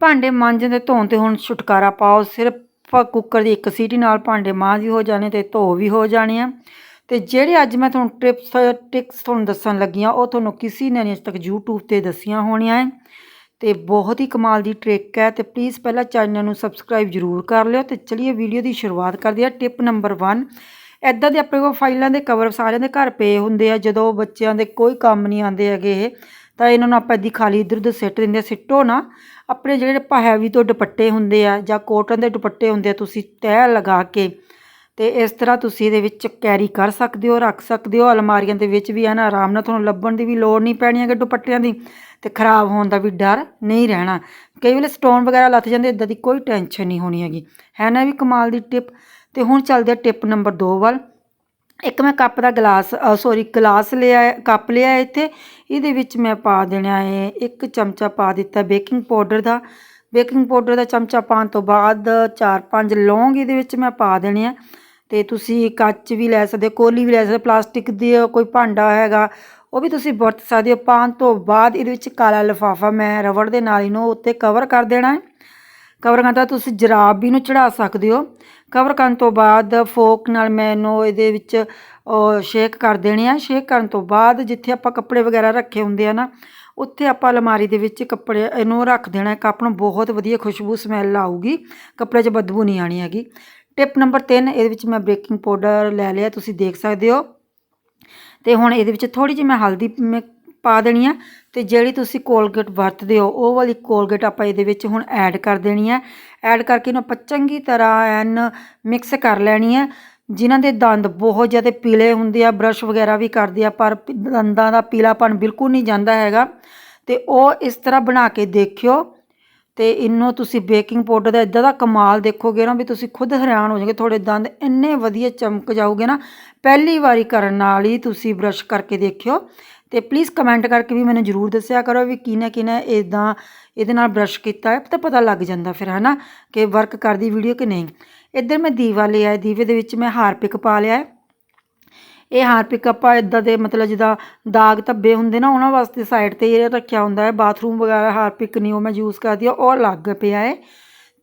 ਭਾਂਡੇ ਮਾਂਜਣ ਤੇ ਧੋਣ ਤੇ ਹੁਣ ਛੁਟਕਾਰਾ ਪਾਓ। ਸਿਰਫ ਕੁੱਕਰ ਦੀ ਇੱਕ ਸੀਟੀ ਨਾਲ ਭਾਂਡੇ ਮਾਂਜ ਵੀ ਹੋ ਜਾਣੇ ਤੇ ਧੋ ਵੀ ਹੋ ਜਾਣੇ ਆ। ਤੇ ਜਿਹੜੇ ਅੱਜ ਮੈਂ ਤੁਹਾਨੂੰ ਟ੍ਰਿਪਸ ਟਿਕਸ ਤੁਹਾਨੂੰ ਦੱਸਣ ਲੱਗੀ ਆ, ਉਹ ਤੁਹਾਨੂੰ ਕਿਸੇ ਨੇ ਨਹੀਂ ਅਜੇ ਤੱਕ YouTube ਤੇ ਦੱਸੀਆਂ ਹੋਣੀਆਂ ਹੈ ਤੇ ਬਹੁਤ ਹੀ ਕਮਾਲ ਦੀ ਟ੍ਰਿਕ ਹੈ ਤੇ ਪਲੀਜ਼ ਪਹਿਲਾਂ ਚੈਨਲ ਨੂੰ ਸਬਸਕ੍ਰਾਈਬ ਜ਼ਰੂਰ ਕਰ ਲਿਓ ਤੇ ਚਲਿਏ ਵੀਡੀਓ ਦੀ ਸ਼ੁਰੂਆਤ ਕਰਦੇ ਆ। ਟਿਪ ਨੰਬਰ 1 ਐਦਾਂ ਦੇ ਆਪਣੇ ਕੋਲ ਫਾਈਲਾਂ ਦੇ ਕਵਰ ਸਾਰਿਆਂ ਦੇ ਘਰ ਪਏ ਹੁੰਦੇ ਆ, ਜਦੋਂ ਬੱਚਿਆਂ ਦੇ ਕੋਈ ਕੰਮ ਨਹੀਂ ਆਉਂਦੇ ਹੈਗੇ ਇਹ। ਤਾਂ ਇਹਨਾਂ ਨੂੰ ਆਪਾਂ ਇੱਦੀ ਖਾਲੀ ਇੱਧਰ ਉੱਧਰ ਸਿੱਟ ਦਿੰਦੇ ਆ ਸਿੱਟੋ ਨਾ। ਆਪਣੇ ਜਿਹੜੇ ਆਪਾਂ ਹੈਵੀ ਤੋਂ ਦੁਪੱਟੇ ਹੁੰਦੇ ਆ ਜਾਂ ਕੋਟਨ ਦੇ ਦੁਪੱਟੇ ਹੁੰਦੇ ਆ, ਤੁਸੀਂ ਤੈਅ ਲਗਾ ਕੇ ਤੇ ਇਸ ਤਰ੍ਹਾਂ ਤੁਸੀਂ ਇਹਦੇ ਵਿੱਚ ਕੈਰੀ ਕਰ ਸਕਦੇ ਹੋ, ਰੱਖ ਸਕਦੇ ਹੋ। ਅਲਮਾਰੀਆਂ ਦੇ ਵਿੱਚ ਵੀ ਹੈ ਨਾ, ਆਰਾਮ ਨਾਲ ਤੁਹਾਨੂੰ ਲੱਭਣ ਦੀ ਵੀ ਲੋੜ ਨਹੀਂ ਪੈਣੀ ਹੈਗੀ ਦੁਪੱਟਿਆਂ ਦੀ ਤੇ ਖਰਾਬ ਹੋਣ ਦਾ ਵੀ ਡਰ ਨਹੀਂ ਰਹਿਣਾ। ਕਈ ਵੇਲੇ ਸਟੋਨ ਵਗੈਰਾ ਲੱਥ ਜਾਂਦੇ, ਇਦਾਂ ਦੀ ਕੋਈ ਟੈਨਸ਼ਨ ਨਹੀਂ ਹੋਣੀ ਹੈਗੀ। ਹੈ ਨਾ ਵੀ ਕਮਾਲ ਦੀ ਟਿਪ ਤੇ ਹੁਣ ਚੱਲਦੇ ਆ ਟਿਪ ਨੰਬਰ 2 ਵੱਲ। ਇੱਕ ਮੈਂ ਕੱਪ ਦਾ ਗਲਾਸ ਸੌਰੀ ਗਲਾਸ ਲਿਆ, ਕੱਪ ਲਿਆ ਇੱਥੇ। ਇਹਦੇ ਵਿੱਚ ਮੈਂ ਪਾ ਦੇਣਾ ਹੈ ਇੱਕ ਚਮਚਾ ਪਾ ਦਿੱਤਾ ਬੇਕਿੰਗ ਪਾਊਡਰ ਦਾ। ਬੇਕਿੰਗ ਪਾਊਡਰ ਦਾ ਚਮਚਾ ਪਾਉਣ ਤੋਂ ਬਾਅਦ 4-5 ਲੌਂਗ ਇਹਦੇ ਵਿੱਚ ਮੈਂ ਪਾ ਦੇਣੇ ਆ। ਤੇ ਤੁਸੀਂ ਕੱਚ ਵੀ ਲੈ ਸਕਦੇ ਹੋ, ਕੋਲੀ ਵੀ ਲੈ ਸਕਦੇ ਪਲਾਸਟਿਕ ਦੀ ਕੋਈ ਭਾਂਡਾ ਹੈਗਾ, ਉਹ ਵੀ ਤੁਸੀਂ ਵਰਤ ਸਕਦੇ ਹੋ। ਪਾਉਣ ਤੋਂ ਬਾਅਦ ਇਹਦੇ ਵਿੱਚ ਕਾਲਾ ਲਿਫਾਫਾ ਮੈਂ ਰਬੜ ਦੇ ਨਾਲ ਇਹਨੂੰ ਉੱਤੇ ਕਵਰ ਕਰ ਦੇਣਾ ਹੈ ਕਵਰ ਕਰਨ ਤੋਂ ਬਾਅਦ ਤੁਸੀਂ ਜਰਾਬ ਵੀ ਨੂੰ ਚੜਾ ਸਕਦੇ ਹੋ। ਕਵਰ ਕਰਨ ਤੋਂ ਬਾਅਦ ਫੋਕ ਨਾਲ ਮੈਂ ਇਹਨੂੰ ਇਹਦੇ ਵਿੱਚ ਸ਼ੇਕ ਕਰ ਦੇਣੇ ਆ। ਸ਼ੇਕ ਕਰਨ ਤੋਂ ਬਾਅਦ ਜਿੱਥੇ ਆਪਾਂ ਕੱਪੜੇ ਵਗੈਰਾ ਰੱਖੇ ਹੁੰਦੇ ਆ ਨਾ, ਉੱਥੇ ਆਪਾਂ ਅਲਮਾਰੀ ਦੇ ਵਿੱਚ ਕੱਪੜੇ, ਇਹਨੂੰ ਰੱਖ ਦੇਣਾ। ਕੱਪ ਨੂੰ ਬਹੁਤ ਵਧੀਆ ਖੁਸ਼ਬੂ ਸਮੈਲ ਆਊਗੀ। ਕੱਪੜੇ 'ਚ ਬਦਬੂ ਨਹੀਂ ਆਣੀ ਹੈਗੀ। ਟਿਪ ਨੰਬਰ 3 ਇਹਦੇ ਵਿੱਚ ਮੈਂ ਬੇਕਿੰਗ ਪਾਊਡਰ ਲੈ ਲਿਆ, ਤੁਸੀਂ ਦੇਖ ਸਕਦੇ ਹੋ। ਤੇ ਹੁਣ ਇਹਦੇ ਵਿੱਚ ਥੋੜੀ ਜਿਹੀ ਮੈਂ ਹਲਦੀ, ਮੈਂ ਪਾ ਦੇਣੀ ਆ ਤੇ ਜਿਹੜੀ ਤੁਸੀਂ ਕੋਲਗੇਟ ਵਰਤਦੇ ਹੋ, ਉਹ ਵਾਲੀ ਕੋਲਗੇਟ ਆਪਾਂ ਇਹਦੇ ਵਿੱਚ ਹੁਣ ਐਡ ਕਰ ਦੇਣੀ ਹੈ ਐਡ ਕਰਕੇ ਇਹਨੂੰ ਆਪਾਂ ਚੰਗੀ ਤਰ੍ਹਾਂ ਐਨ ਮਿਕਸ ਕਰ ਲੈਣੀ ਹੈ ਜਿਨ੍ਹਾਂ ਦੇ ਦੰਦ ਬਹੁਤ ਜ਼ਿਆਦਾ ਪੀਲੇ ਹੁੰਦੇ ਆ ਬਰਸ਼ ਵਗੈਰਾ ਵੀ ਕਰਦੇ ਆ, ਪਰ ਦੰਦਾਂ ਦਾ ਪੀਲਾਪਨ ਬਿਲਕੁਲ ਨਹੀਂ ਜਾਂਦਾ ਹੈਗਾ। ਤੇ ਉਹ ਇਸ ਤਰ੍ਹਾਂ ਬਣਾ ਕੇ ਦੇਖਿਓ ਤੇ ਇਹਨੂੰ ਤੁਸੀਂ ਬੇਕਿੰਗ ਪਾਊਡਰ ਦਾ ਇਦਾਂ ਦਾ ਕਮਾਲ ਦੇਖੋਗੇ ਨਾ ਵੀ ਤੁਸੀਂ ਖੁਦ ਹੈਰਾਨ ਹੋ ਜਾਓਗੇ, ਤੁਹਾਡੇ ਦੰਦ ਇੰਨੇ ਵਧੀਆ ਚਮਕ ਜਾਓਗੇ ਨਾ। ਪਹਿਲੀ ਵਾਰੀ ਕਰਨ ਨਾਲ ਹੀ ਤੁਸੀਂ ਬਰਸ਼ ਕਰਕੇ ਦੇਖਿਓ। ਤੇ ਪਲੀਜ਼ ਕਮੈਂਟ ਕਰਕੇ ਵੀ ਮੈਨੂੰ ਜਰੂਰ ਦੱਸਿਆ ਕਰੋ ਵੀ ਕਿਹਨੇ ਕਿਹਨੇ ਇਦਾਂ ਇਹਦੇ ਨਾਲ ਬਰਸ਼ ਕੀਤਾ ਹੈ, ਤਾਂ ਪਤਾ ਲੱਗ ਜਾਂਦਾ ਫਿਰ, ਹਨਾ, ਕਿ ਵਰਕ ਕਰਦੀ ਵੀਡੀਓ ਕਿ ਨਹੀਂ। ਇੱਧਰ ਮੈਂ ਦੀਵਾ ਲਿਆ ਦੀਵੇ ਦੇ ਵਿੱਚ ਮੈਂ ਹਾਰਪਿਕ ਪਾ ਲਿਆ ਹੈ। ਇਹ ਹਾਰਪਿਕ ਆਪਾਂ ਇਦਾਂ ਦੇ ਮਤਲਬ ਜਿੱਦਾਂ ਦਾਗ ਧੱਬੇ ਹੁੰਦੇ ਨਾ, ਉਹਨਾਂ ਵਾਸਤੇ ਸਾਈਡ ਤੇ ਇਹ ਰੱਖਿਆ ਹੁੰਦਾ ਹੈ ਬਾਥਰੂਮ ਵਗੈਰਾ ਹਾਰਪਿਕ ਨਹੀਂ, ਉਹ ਮੈਂ ਯੂਜ਼ ਕਰਦੀ ਆ ਉਹ ਅਲੱਗ ਪਿਆ ਹੈ।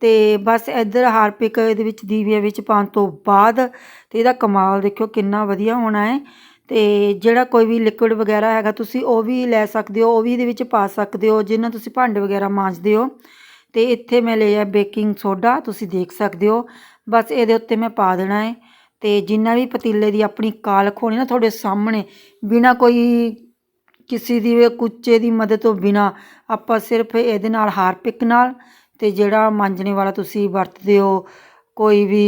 ਤੇ ਬਸ ਇੱਧਰ ਹਾਰਪਿਕ ਇਹਦੇ ਵਿੱਚ ਦੀਵਿਆਂ ਵਿੱਚ ਪਾਉਣ ਤੋਂ ਬਾਅਦ ਤੇ ਇਹਦਾ ਕਮਾਲ ਦੇਖਿਓ ਕਿੰਨਾ ਵਧੀਆ ਹੋਣਾ ਹੈ। ਅਤੇ ਜਿਹੜਾ ਕੋਈ ਵੀ ਲਿਕੁਇਡ ਵਗੈਰਾ ਹੈਗਾ, ਤੁਸੀਂ ਉਹ ਵੀ ਲੈ ਸਕਦੇ ਹੋ, ਉਹ ਵੀ ਇਹਦੇ ਵਿੱਚ ਪਾ ਸਕਦੇ ਹੋ, ਜਿੰਨਾ ਤੁਸੀਂ ਭਾਂਡੇ ਵਗੈਰਾ ਮਾਂਜਦੇ ਹੋ। ਅਤੇ ਇੱਥੇ ਮੈਂ ਲਿਆ ਬੇਕਿੰਗ ਸੋਡਾ, ਤੁਸੀਂ ਦੇਖ ਸਕਦੇ ਹੋ। ਬਸ ਇਹਦੇ ਉੱਤੇ ਮੈਂ ਪਾ ਦੇਣਾ ਹੈ ਅਤੇ ਜਿੰਨਾ ਵੀ ਪਤੀਲੇ ਦੀ ਆਪਣੀ ਕਾਲਖ ਹੋਣੀ ਨਾ ਤੁਹਾਡੇ ਸਾਹਮਣੇ, ਬਿਨਾ ਕੋਈ ਕਿਸੇ ਦੀ ਕੁੱਚੇ ਦੀ ਮਦਦ ਤੋਂ ਬਿਨਾ, ਆਪਾਂ ਸਿਰਫ ਇਹਦੇ ਨਾਲ ਹਾਰਪਿਕ ਨਾਲ ਅਤੇ ਜਿਹੜਾ ਮਾਂਜਣੇ ਵਾਲਾ ਤੁਸੀਂ ਵਰਤਦੇ ਹੋ ਕੋਈ ਵੀ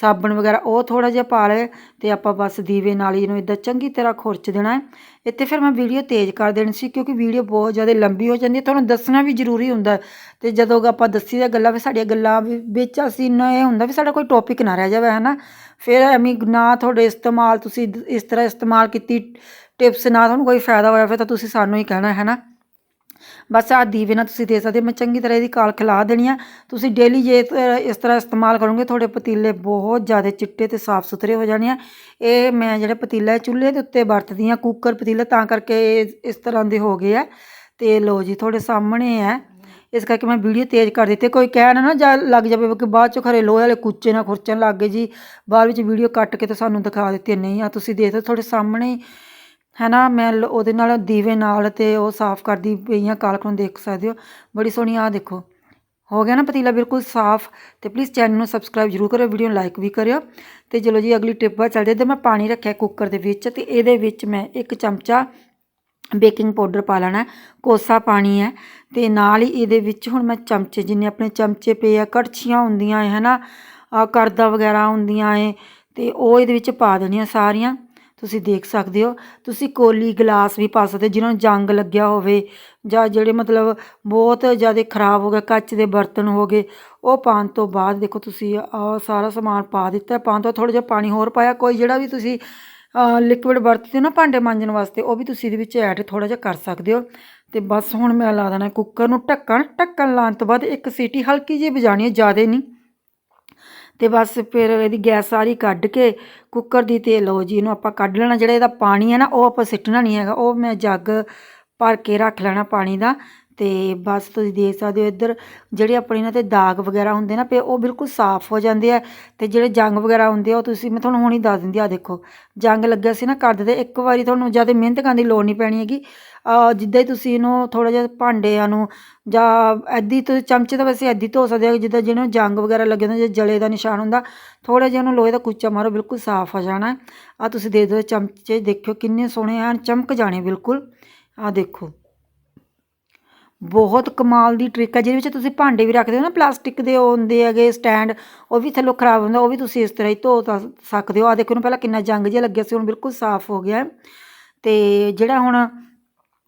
ਸਾਬਣ ਵਗੈਰਾ ਉਹ ਥੋੜਾ ਜਿਹਾ ਪਾ ਲਏ ਤੇ ਆਪਾਂ ਬਸ ਦੀਵੇ ਨਾਲ ਹੀ ਇਹਨੂੰ ਇਦਾਂ ਚੰਗੀ ਤਰ੍ਹਾਂ ਖੁਰਚ ਦੇਣਾ ਇੱਥੇ ਫਿਰ ਮੈਂ ਵੀਡੀਓ ਤੇਜ਼ ਕਰ ਦੇਣੀ ਸੀ ਕਿਉਂਕਿ ਵੀਡੀਓ ਬਹੁਤ ਜ਼ਿਆਦਾ ਲੰਬੀ ਹੋ ਜਾਂਦੀ ਹੈ। ਤੁਹਾਨੂੰ ਦੱਸਣਾ ਵੀ ਜ਼ਰੂਰੀ ਹੁੰਦਾ ਹੈ ਤੇ ਜਦੋਂ ਆਪਾਂ ਦੱਸੀ ਦਾ ਗੱਲਾਂ ਵੀ ਸਾਡੀਆਂ ਗੱਲਾਂ ਵੀ ਵਿੱਚ ਅਸੀਂ ਨਾ ਇਹ ਹੁੰਦਾ ਵੀ ਸਾਡਾ ਕੋਈ ਟੌਪਿਕ ਨਾ ਰਹਿ ਜਾਵੇ, ਹਨਾ? ਫਿਰ ਐਵੇਂ ਨਾ ਤੁਹਾਡੇ ਇਸਤੇਮਾਲ ਤੁਸੀਂ ਇਸ ਤਰ੍ਹਾਂ ਇਸਤੇਮਾਲ ਕੀਤੀ ਟਿਪਸ ਨਾ ਤੁਹਾਨੂੰ ਕੋਈ ਫਾਇਦਾ ਹੋਇਆ ਫਿਰ ਤਾਂ ਤੁਸੀਂ ਸਾਨੂੰ ਹੀ ਕਹਿਣਾ ਹੈ ਨਾ ਬਸ ਆ ਦੀਵੇ ਨਾਲ ਤੁਸੀਂ ਦੇ ਸਕਦੇ ਹੋ। ਮੈਂ ਚੰਗੀ ਤਰ੍ਹਾਂ ਇਹਦੀ ਕਾਲ ਖਿਲਾ ਦੇਣੀ ਆ। ਤੁਸੀਂ ਡੇਲੀ ਜੇ ਇਸ ਤਰ੍ਹਾਂ- ਇਸਤੇਮਾਲ ਕਰੋਗੇ, ਤੁਹਾਡੇ ਪਤੀਲੇ ਬਹੁਤ ਜ਼ਿਆਦਾ ਚਿੱਟੇ ਤੇ ਸਾਫ਼ ਸੁਥਰੇ ਹੋ ਜਾਣੇ ਆ। ਇਹ ਮੈਂ ਜਿਹੜਾ ਪਤੀਲਾ ਚੁੱਲ੍ਹੇ ਦੇ ਉੱਤੇ ਵਰਤਦੀ ਆ ਕੁੱਕਰ ਪਤੀਲਾ, ਤਾਂ ਕਰਕੇ ਇਹ ਇਸ ਤਰ੍ਹਾਂ ਦੇ ਹੋ ਗਏ ਆ। ਤੇ ਲੋ ਜੀ, ਤੁਹਾਡੇ ਸਾਹਮਣੇ ਹੈ ਇਸ ਕਰਕੇ ਮੈਂ ਵੀਡੀਓ ਤੇਜ਼ ਕਰ ਦਿੱਤੀ। ਕੋਈ ਕਹਿਣ ਨਾ ਨਾ ਜਾ ਲੱਗ ਜਾਵੇ ਕਿ ਬਾਅਦ ਚੋਂ ਖਰੇ ਲੋਹੇ ਵਾਲੇ ਕੁੱਚੇ ਨਾ ਖੁਰਚਣ ਲੱਗ ਗਏ ਜੀ, ਬਾਅਦ ਵਿੱਚ ਵੀਡੀਓ ਕੱਟ ਕੇ ਤਾਂ ਸਾਨੂੰ ਦਿਖਾ ਦਿੱਤੀ। ਨਹੀਂ ਆ ਤੁਸੀਂ ਦੇਖੋ ਤੁਹਾਡੇ ਸਾਹਮਣੇ ਹੈ ਨਾ ਮੈਂ ਲ- ਉਹਦੇ ਨਾਲ ਦੀਵੇ ਨਾਲ ਅਤੇ ਉਹ ਸਾਫ਼ ਕਰਦੀ ਪਈ ਹਾਂ ਕਾਲਕ ਨੂੰ ਦੇਖ ਸਕਦੇ ਹੋ। ਬੜੀ ਸੋਹਣੀ ਆਹ ਦੇਖੋ। ਹੋ ਗਿਆ ਨਾ ਪਤੀਲਾ ਬਿਲਕੁਲ ਸਾਫ਼। ਤੇ ਪਲੀਜ਼ ਚੈਨਲ ਨੂੰ ਸਬਸਕ੍ਰਾਈਬ ਜ਼ਰੂਰ ਕਰਿਓ ਵੀਡੀਓ ਨੂੰ ਲਾਈਕ ਵੀ ਕਰਿਓ। ਤੇ ਚਲੋ ਜੀ, ਅਗਲੀ ਟਿਪ ਵੱਲ ਚੱਲਦੇ ਤੇ ਮੈਂ ਪਾਣੀ ਰੱਖਿਆ ਕੁੱਕਰ ਦੇ ਵਿੱਚ ਤੇ ਇਹਦੇ ਵਿੱਚ ਮੈਂ ਇੱਕ ਚਮਚਾ ਬੇਕਿੰਗ ਪਾਊਡਰ ਪਾ ਲੈਣਾ ਕੋਸਾ ਪਾਣੀ ਹੈ। ਤੇ ਨਾਲ ਹੀ ਇਹਦੇ ਵਿੱਚ ਹੁਣ ਮੈਂ ਚਮਚੇ, ਜਿੰਨੇ ਆਪਣੇ ਚਮਚੇ ਪਏ ਆ, ਕੜਛੀਆਂ ਹੁੰਦੀਆਂ ਹੈ ਨਾ ਆ ਕਰਦਾ ਵਗੈਰਾ ਹੁੰਦੀਆਂ ਏ ਤੇ ਉਹ ਇਹਦੇ ਵਿੱਚ ਪਾ ਦੇਣੀਆਂ ਸਾਰੀਆਂ। ਤੁਸੀਂ ਦੇਖ ਸਕਦੇ ਹੋ। ਤੁਸੀਂ ਕੋਲੀ ਗਲਾਸ ਵੀ ਪਾ ਸਕਦੇ ਹੋ, ਜਿਨ੍ਹਾਂ ਨੂੰ ਜੰਗ ਲੱਗਿਆ ਹੋਵੇ ਜਾਂ ਜਿਹੜੇ ਮਤਲਬ ਬਹੁਤ ਜ਼ਿਆਦਾ ਖਰਾਬ ਹੋ ਗਏ ਕੱਚ ਦੇ ਬਰਤਨ ਹੋ ਗਏ ਉਹ ਪਾਉਣ ਤੋਂ ਬਾਅਦ ਦੇਖੋ ਤੁਸੀਂ ਆ ਸਾਰਾ ਸਮਾਨ ਪਾ ਦਿੱਤਾ। ਪਾਉਣ ਤੋਂ ਥੋੜਾ ਜਿਹਾ ਪਾਣੀ ਹੋਰ ਪਾਇਆ। ਕੋਈ ਜਿਹੜਾ ਵੀ ਤੁਸੀਂ ਲਿਕਵਿਡ ਵਰਤਦੇ ਹੋ ਨਾ ਭਾਂਡੇ ਮਾਂਜਣ ਵਾਸਤੇ ਉਹ ਵੀ ਤੁਸੀਂ ਇਹਦੇ ਵਿੱਚ ਐਡ ਥੋੜਾ ਜਿਹਾ ਕਰ ਸਕਦੇ ਹੋ। ਤੇ ਬਸ ਹੁਣ ਮੈਂ ਲਾ ਦੇਣਾ ਕੁੱਕਰ ਨੂੰ ਢੱਕਣ। ਢੱਕਣ ਲਾਉਣ ਤੋਂ ਬਾਅਦ ਇੱਕ ਸੀਟੀ ਹਲਕੀ ਜਿਹੀ ਵਜਾਣੀ ਹੈ ਜ਼ਿਆਦਾ ਨਹੀਂ। ਤੇ ਬਸ ਫਿਰ ਇਹਦੀ ਗੈਸ ਸਾਰੀ ਕੱਢ ਕੇ ਕੁੱਕਰ ਦੀ ਤੇ ਲਓ ਜੀ, ਇਹਨੂੰ ਆਪਾਂ ਕੱਢ ਲੈਣਾ, ਜਿਹੜਾ ਇਹਦਾ ਪਾਣੀ ਹੈ ਨਾ, ਉਹ ਆਪਾਂ ਸਿੱਟਣਾ ਨਹੀਂ ਹੈਗਾ, ਉਹ ਮੈਂ ਜੱਗ ਭਰ ਕੇ ਰੱਖ ਲੈਣਾ ਪਾਣੀ ਦਾ। ਤੇ ਬਸ ਤੁਸੀਂ ਦੇਖ ਸਕਦੇ ਹੋ ਇੱਧਰ ਜਿਹੜੇ ਆਪਣੇ ਇਹਨਾਂ ਤੇ ਦਾਗ ਵਗੈਰਾ ਹੁੰਦੇ ਨਾ ਪਏ ਉਹ ਬਿਲਕੁਲ ਸਾਫ਼ ਹੋ ਜਾਂਦੇ ਆ ਤੇ ਜਿਹੜੇ ਜੰਗ ਵਗੈਰਾ ਹੁੰਦੇ ਆ, ਉਹ ਤੁਸੀਂ, ਮੈਂ ਤੁਹਾਨੂੰ ਹੁਣੀ ਦੱਸ ਦਿੰਦੀ ਆ ਦੇਖੋ, ਜੰਗ ਲੱਗਿਆ ਸੀ ਨਾ ਕਰ ਦਿੰਦੇ ਇੱਕ ਵਾਰੀ ਤੁਹਾਨੂੰ ਜ਼ਿਆਦਾ ਮਿਹਨਤ ਕਰਨ ਦੀ ਲੋੜ ਨਹੀਂ ਪੈਣੀ ਹੈਗੀ। ਜਿੱਦਾਂ ਹੀ ਤੁਸੀਂ ਇਹਨੂੰ ਥੋੜਾ ਜਿਹਾ ਭਾਂਡਿਆਂ ਨੂੰ ਜਾਂ ਐਦੀ ਤੁਸੀਂ ਚਮਚੇ ਤਾਂ ਵੈਸੇ ਐਦੀ ਧੋ ਸਕਦੇ ਹੋ ਜਿੱਦਾਂ ਜਿਹਨੂੰ ਜੰਗ ਵਗੈਰਾ ਲੱਗੇ ਹੁੰਦੇ ਜੇ ਜਲੇ ਦਾ ਨਿਸ਼ਾਨ ਹੁੰਦਾ ਥੋੜਾ ਜਿਹਾ ਉਹਨੂੰ ਲੋਹੇ ਦਾ ਕੁਚਾ ਮਾਰੋ, ਬਿਲਕੁਲ ਸਾਫ਼ ਹੋ ਜਾਣਾ। ਆ ਤੁਸੀਂ ਦੇ ਦਿਓ ਚਮਚੇ, ਦੇਖਿਓ ਕਿੰਨੇ ਸੋਹਣੇ ਹਨ, ਚਮਕ ਜਾਣੇ ਬਿਲਕੁਲ। ਆ ਦੇਖੋ। ਬਹੁਤ ਕਮਾਲ ਦੀ ਟ੍ਰਿਕ ਹੈ, ਜਿਹਦੇ ਵਿੱਚ ਤੁਸੀਂ ਭਾਂਡੇ ਵੀ ਰੱਖਦੇ ਹੋ ਨਾ, ਪਲਾਸਟਿਕ ਦੇ ਉਹ ਹੁੰਦੇ ਹੈਗੇ ਸਟੈਂਡ ਉਹ ਵੀ ਥੱਲੋਂ ਖਰਾਬ ਹੁੰਦਾ, ਉਹ ਵੀ ਤੁਸੀਂ ਇਸ ਤਰ੍ਹਾਂ ਹੀ ਧੋ ਤਾਂ ਸਕਦੇ ਹੋ ਆ ਦੇਖੋ ਇਹਨੂੰ ਪਹਿਲਾਂ ਕਿੰਨਾ ਜੰਗ ਜਿਹਾ ਲੱਗਿਆ ਸੀ, ਹੁਣ ਬਿਲਕੁਲ ਸਾਫ਼ ਹੋ ਗਿਆ ਹੈ। ਤੇ ਜਿਹੜਾ ਹੁਣ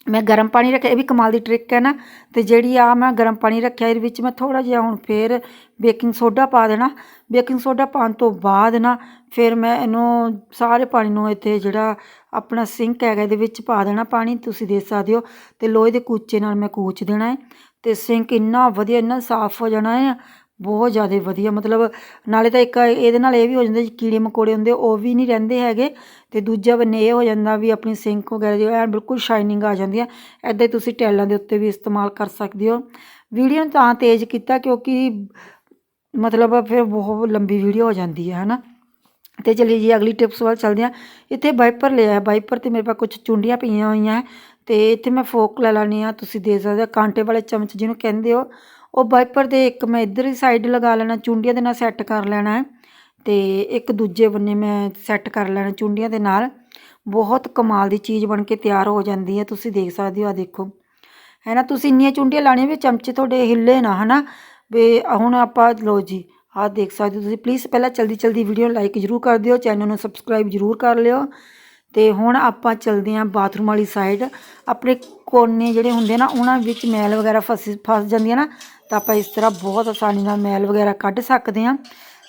ਮੈਂ ਗਰਮ ਪਾਣੀ ਰੱਖਿਆ, ਇਹ ਵੀ ਕਮਾਲ ਦੀ ਟ੍ਰਿਕ ਹੈ ਨਾ। ਤੇ ਜਿਹੜੀ ਆ ਮੈਂ ਗਰਮ ਪਾਣੀ ਰੱਖਿਆ, ਇਹਦੇ ਵਿੱਚ ਮੈਂ ਥੋੜਾ ਜਿਹਾ ਹੁਣ ਫੇਰ ਬੇਕਿੰਗ ਸੋਡਾ ਪਾ ਦੇਣਾ। ਬੇਕਿੰਗ ਸੋਡਾ ਪਾਉਣ ਤੋਂ ਬਾਅਦ ਨਾ, ਫਿਰ ਮੈਂ ਇਹਨੂੰ ਸਾਰੇ ਪਾਣੀ ਨੂੰ ਇੱਥੇ ਜਿਹੜਾ ਆਪਣਾ ਸਿੰਕ ਹੈਗਾ, ਇਹਦੇ ਵਿੱਚ ਪਾ ਦੇਣਾ ਪਾਣੀ, ਤੁਸੀਂ ਦੇਖ ਸਕਦੇ ਹੋ। ਤੇ ਲੋਹੇ ਦੇ ਕੂਚੇ ਨਾਲ ਮੈਂ ਕੂਚ ਦੇਣਾ ਹੈ। ਤੇ ਸਿੰਕ ਇੰਨਾ ਵਧੀਆ, ਇੰਨਾ ਸਾਫ਼ ਹੋ ਜਾਣਾ ਹੈ। ਬਹੁਤ ਜ਼ਿਆਦਾ ਵਧੀਆ, ਮਤਲਬ ਨਾਲੇ ਤਾਂ ਇੱਕ ਇਹਦੇ ਨਾਲ ਇਹ ਵੀ ਹੋ ਜਾਂਦਾ ਜੀ, ਕੀੜੇ ਮਕੌੜੇ ਹੁੰਦੇ ਉਹ ਵੀ ਨਹੀਂ ਰਹਿੰਦੇ ਹੈਗੇ ਤੇ ਦੂਜਾ ਬੰਨੇ ਇਹ ਹੋ ਜਾਂਦਾ ਵੀ ਆਪਣੀ ਸਿੰਕ ਵਗੈਰਾ ਜੋ ਐਨ ਬਿਲਕੁਲ ਸ਼ਾਈਨਿੰਗ ਆ ਜਾਂਦੀ ਹੈ ਐਦਾਂ ਹੀ ਤੁਸੀਂ ਟੈਲਾਂ ਦੇ ਉੱਤੇ ਵੀ ਇਸਤੇਮਾਲ ਕਰ ਸਕਦੇ ਹੋ। ਵੀਡੀਓ ਨੂੰ ਤਾਂ ਤੇਜ਼ ਕੀਤਾ ਕਿਉਂਕਿ ਮਤਲਬ ਫਿਰ ਬਹੁਤ ਲੰਬੀ ਵੀਡੀਓ ਹੋ ਜਾਂਦੀ ਹੈ ਹਨਾ। ਤੇ ਚਲਿਏ ਜੀ, ਅਗਲੀ ਟਿਪਸ ਵੱਲ ਚੱਲਦੇ ਹਾਂ ਇੱਥੇ ਵਾਈਪਰ ਲਿਆ ਵਾਈਪਰ ਤੇ ਮੇਰੇ ਪਾਸ ਕੁਝ ਚੁੰਡੀਆਂ ਪਈਆਂ ਹੋਈਆਂ ਹੈ ਤੇ ਇੱਥੇ ਮੈਂ ਫੋਕ ਲੈ ਲੈਣੀ ਆ ਤੁਸੀਂ ਦੇ ਸਕਦੇ ਹੋ, ਕਾਂਟੇ ਵਾਲੇ ਚਮਚ ਜਿਹਨੂੰ ਕਹਿੰਦੇ ਹੋ। ਉਹ ਵਾਈਪਰ ਦੇ ਇੱਕ ਮੈਂ ਇੱਧਰ ਹੀ ਸਾਈਡ ਲਗਾ ਲੈਣਾ, ਚੁੰਡੀਆਂ ਦੇ ਨਾਲ ਸੈੱਟ ਕਰ ਲੈਣਾ ਹੈ ਤੇ ਇੱਕ ਦੂਜੇ ਬੰਨੇ ਮੈਂ ਸੈੱਟ ਕਰ ਲੈਣਾ ਚੁੰਡੀਆਂ ਦੇ ਨਾਲ। ਬਹੁਤ ਕਮਾਲ ਦੀ ਚੀਜ਼ ਬਣ ਕੇ ਤਿਆਰ ਹੋ ਜਾਂਦੀ ਹੈ, ਤੁਸੀਂ ਦੇਖ ਸਕਦੇ ਹੋ ਆ ਦੇਖੋ। ਹੈ ਨਾ, ਤੁਸੀਂ ਇੰਨੀਆਂ ਚੁੰਡੀਆਂ ਲਾਣੀਆਂ ਵੀ ਚਮਚੇ ਤੁਹਾਡੇ ਹਿੱਲੇ ਨਾ, ਹਨਾ? ਵੀ ਹੁਣ ਆਪਾਂ ਲੋ ਜੀ, ਆਹ ਦੇਖ ਸਕਦੇ ਹੋ ਤੁਸੀਂ। ਪਲੀਜ਼ ਪਹਿਲਾਂ ਜਲਦੀ ਜਲਦੀ ਵੀਡੀਓ ਲਾਈਕ ਜ਼ਰੂਰ ਕਰ ਦਿਓ ਚੈਨਲ ਨੂੰ ਸਬਸਕ੍ਰਾਈਬ ਜ਼ਰੂਰ ਕਰ ਲਿਓ। ਤੇ ਹੁਣ ਆਪਾਂ ਚੱਲਦੇ ਹਾਂ ਬਾਥਰੂਮ ਵਾਲੀ ਸਾਈਡ ਆਪਣੇ ਕੋਨੇ ਜਿਹੜੇ ਹੁੰਦੇ ਨਾ, ਉਹਨਾਂ ਵਿੱਚ ਮੈਲ ਵਗੈਰਾ ਫਸ ਫਸ ਜਾਂਦੀ ਹੈ ਨਾ, ਤਾਂ ਆਪਾਂ ਇਸ ਤਰ੍ਹਾਂ ਬਹੁਤ ਆਸਾਨੀ ਨਾਲ ਮੈਲ ਵਗੈਰਾ ਕੱਢ ਸਕਦੇ ਹਾਂ।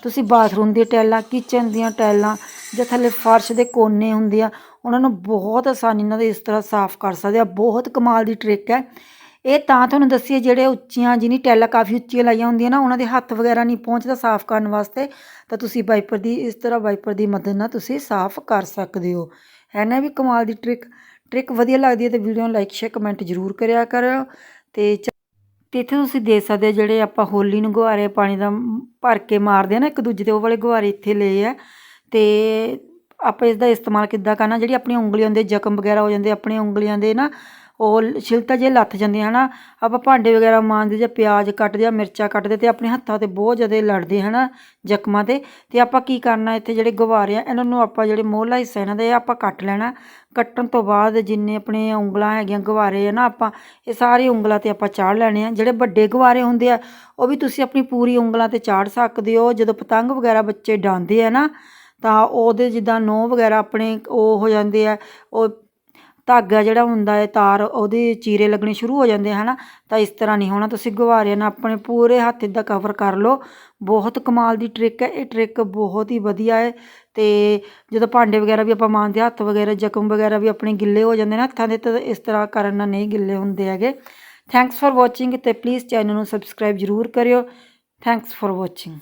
ਤੁਸੀਂ ਬਾਥਰੂਮ ਦੀਆਂ ਟੈਲਾਂ ਕਿਚਨ ਦੀਆਂ ਟੈਲਾਂ ਜਾਂ ਥੱਲੇ ਫਰਸ਼ ਦੇ ਕੋਨੇ ਹੁੰਦੇ ਆ, ਉਹਨਾਂ ਨੂੰ ਬਹੁਤ ਆਸਾਨੀ ਨਾਲ ਇਸ ਤਰ੍ਹਾਂ ਸਾਫ਼ ਕਰ ਸਕਦੇ ਆ। ਬਹੁਤ ਕਮਾਲ ਦੀ ਟ੍ਰਿਕ ਹੈ। ਇਹ ਤਾਂ ਤੁਹਾਨੂੰ ਦੱਸੀਏ, ਜਿਹੜੇ ਉੱਚੀਆਂ ਜਿਹਨੀ ਟੈਲਾਂ ਕਾਫੀ ਉੱਚੀਆਂ ਲਾਈਆਂ ਹੁੰਦੀਆਂ ਨਾ, ਉਹਨਾਂ ਦੇ ਹੱਥ ਵਗੈਰਾ ਨਹੀਂ ਪਹੁੰਚਦਾ ਸਾਫ਼ ਕਰਨ ਵਾਸਤੇ, ਤਾਂ ਤੁਸੀਂ ਵਾਈਪਰ ਦੀ, ਇਸ ਤਰ੍ਹਾਂ ਵਾਈਪਰ ਦੀ ਮਦਦ ਨਾਲ ਤੁਸੀਂ ਸਾਫ਼ ਕਰ ਸਕਦੇ ਹੋ। ਹੈ ਨਾ ਵੀ ਕਮਾਲ ਦੀ ਟ੍ਰਿਕ ਟ੍ਰਿਕ ਵਧੀਆ ਲੱਗਦੀ ਹੈ ਤੇ ਵੀਡੀਓ ਨੂੰ ਲਾਈਕ ਸ਼ੇਅਰ ਕਮੈਂਟ ਜ਼ਰੂਰ ਕਰਿਆ ਕਰਿਓ ਤੇ ਚ- ਤੇ ਇੱਥੇ ਤੁਸੀਂ ਦੇਖ ਸਕਦੇ ਹੋ ਜਿਹੜੇ ਆਪਾਂ ਹੋਲੀ ਨੂੰ ਗੁਬਾਰੇ ਪਾਣੀ ਦਾ ਭਰ ਕੇ ਮਾਰਦੇ ਆ ਨਾ, ਇੱਕ ਦੂਜੇ ਦੇ ਉਹ ਵਾਲੇ ਗੁਬਾਰੇ ਇੱਥੇ ਲਏ ਆ। ਤੇ ਆਪਾਂ ਇਸ ਦਾ ਇਸਤੇਮਾਲ ਕਿੱਦਾਂ ਕਰਨਾ, ਜਿਹੜੀ ਆਪਣੀਆਂ ਉਂਗਲੀਆਂ ਦੇ ਜ਼ਖਮ ਵਗੈਰਾ ਹੋ ਜਾਂਦੇ, ਆਪਣੀਆਂ ਉਂਗਲੀਆਂ ਦੇ ਨਾ ਉਹ ਛਿਲਤਾ ਜੇ ਲੱਥ ਜਾਂਦੀਆਂ ਹਨਾ ਆਪਾਂ ਭਾਂਡੇ ਵਗੈਰਾ ਮਾਂਜਦੇ ਜਾਂ ਪਿਆਜ਼ ਕੱਟਦੇ ਆ ਮਿਰਚਾਂ ਕੱਟਦੇ ਤੇ ਆਪਣੇ ਹੱਥਾਂ ਤੇ ਬਹੁਤ ਜ਼ਿਆਦਾ ਲੜਦੇ ਹਨਾ ਜ਼ਖਮਾਂ ਤੇ। ਤੇ ਆਪਾਂ ਕੀ ਕਰਨਾ ਇੱਥੇ ਜਿਹੜੇ ਗਵਾਰੇ ਆ, ਇਹਨਾਂ ਨੂੰ ਆਪਾਂ ਜਿਹੜੇ ਮੋਹਲਾ ਹਿੱਸਾ ਇਹਨਾਂ ਦੇ ਆਪਾਂ ਕੱਟ ਲੈਣਾ। ਕੱਟਣ ਤੋਂ ਬਾਅਦ ਜਿੰਨੇ ਆਪਣੇ ਉਂਗਲਾਂ ਹੈਗੀਆਂ ਗਵਾਰੇ ਆ ਨਾ ਆਪਾਂ, ਇਹ ਸਾਰੇ ਉਂਗਲਾਂ ਤੇ ਆਪਾਂ ਚਾੜ ਲੈਣੇ ਆ। ਜਿਹੜੇ ਵੱਡੇ ਗਵਾਰੇ ਹੁੰਦੇ ਆ, ਉਹ ਵੀ ਤੁਸੀਂ ਆਪਣੀ ਪੂਰੀ ਉਂਗਲਾਂ ਤੇ ਚਾੜ ਸਕਦੇ ਹੋ। ਜਦੋਂ ਪਤੰਗ ਵਗੈਰਾ ਬੱਚੇ ਡਾਂਦੇ ਆ ਨਾ, ਤਾਂ ਉਹਦੇ ਜਿੱਦਾਂ ਨੋਹ ਵਗੈਰਾ ਆਪਣੇ ਉਹ ਹੋ ਜਾਂਦੇ ਆ, ਉਹ ਧਾਗਾ ਜਿਹੜਾ ਹੁੰਦਾ ਹੈ, ਤਾਰ, ਉਹਦੇ ਚੀਰੇ ਲੱਗਣੇ ਸ਼ੁਰੂ ਹੋ ਜਾਂਦੇ ਹਨ? ਤਾਂ ਇਸ ਤਰ੍ਹਾਂ ਨਹੀਂ ਹੋਣਾ, ਤੁਸੀਂ ਗੁਬਾਰਿਆਂ ਨਾਲ ਆਪਣੇ ਪੂਰੇ ਹੱਥ ਇੱਦਾਂ ਕਵਰ ਕਰ ਲਓ। ਬਹੁਤ ਕਮਾਲ ਦੀ ਟ੍ਰਿਕ ਹੈ, ਇਹ ਟ੍ਰਿਕ ਬਹੁਤ ਹੀ ਵਧੀਆ ਹੈ। ਤੇ ਜਦੋਂ ਭਾਂਡੇ ਵਗੈਰਾ ਵੀ ਆਪਾਂ ਮਾਂਜਦੇ, ਹੱਥ ਵਗੈਰਾ, ਜ਼ਖਮ ਵਗੈਰਾ ਵੀ ਆਪਣੇ ਗਿੱਲੇ ਹੋ ਜਾਂਦੇ ਨੇ, ਹੱਥਾਂ ਦੇ ਤਾਂ ਇਸ ਤਰ੍ਹਾਂ ਕਰਨ ਨਾਲ ਨਹੀਂ ਗਿੱਲੇ ਹੁੰਦੇ ਹੈਗੇ। ਥੈਂਕਸ ਫॉर ਵਾਚਿੰਗ ਤੇ ਪਲੀਜ਼ ਚੈਨਲ ਨੂੰ ਸਬਸਕ੍ਰਾਈਬ ਜ਼ਰੂਰ ਕਰਿਓ। Thanks for watching